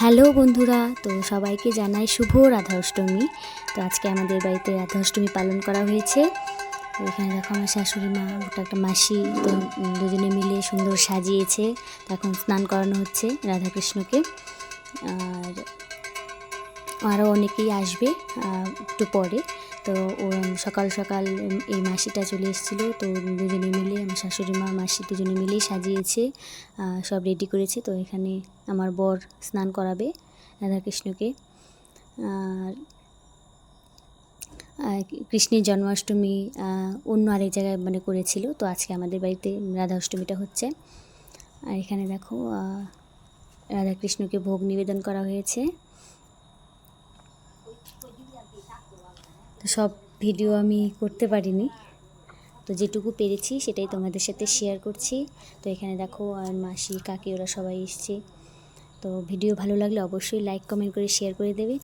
Hello বন্ধুরা, তো সবাইকে জানাই শুভ রাধা অষ্টমী তো আজকে আমাদের বাড়িতে রাধা অষ্টমী পালন করা হয়েছে। এখানে দেখো আমার শাশুড়ি মা, ওটা একটা মাসি, তো দুজনে মিলে সুন্দর সাজিয়েছে। এখন স্নান করানো হচ্ছে রাধাকৃষ্ণকে। আরও অনেকেই আসবে একটু পরে। তো ও সকাল সকাল এই মাসিটা চলে এসেছিল, তো দুজনে মিলে, আমার শাশুড়ি মা, মাসি দুজনে মিলেই সাজিয়েছে সব রেডি করেছে। তো এখানে আমার বর স্নান করাবে রাধাকৃষ্ণকে। আর কৃষ্ণের জন্মাষ্টমী অন্য আরেক জায়গায় মানে করেছিল, তো আজকে আমাদের বাড়িতে রাধা অষ্টমীটা হচ্ছে। আর এখানে দেখো রাধাকৃষ্ণকে ভোগ নিবেদন করা হয়েছে। তো সব ভিডিও আমি করতে পারিনি। তো যেটুকু পেরেছি সেটাই তোমাদের সাথে শেয়ার করছি। তো এখানে দেখো, আর মাসি, কাকি, ওরা সবাই এসছে। তো ভিডিও ভালো লাগলে অবশ্যই লাইক কমেন্ট করে শেয়ার করে দেবে।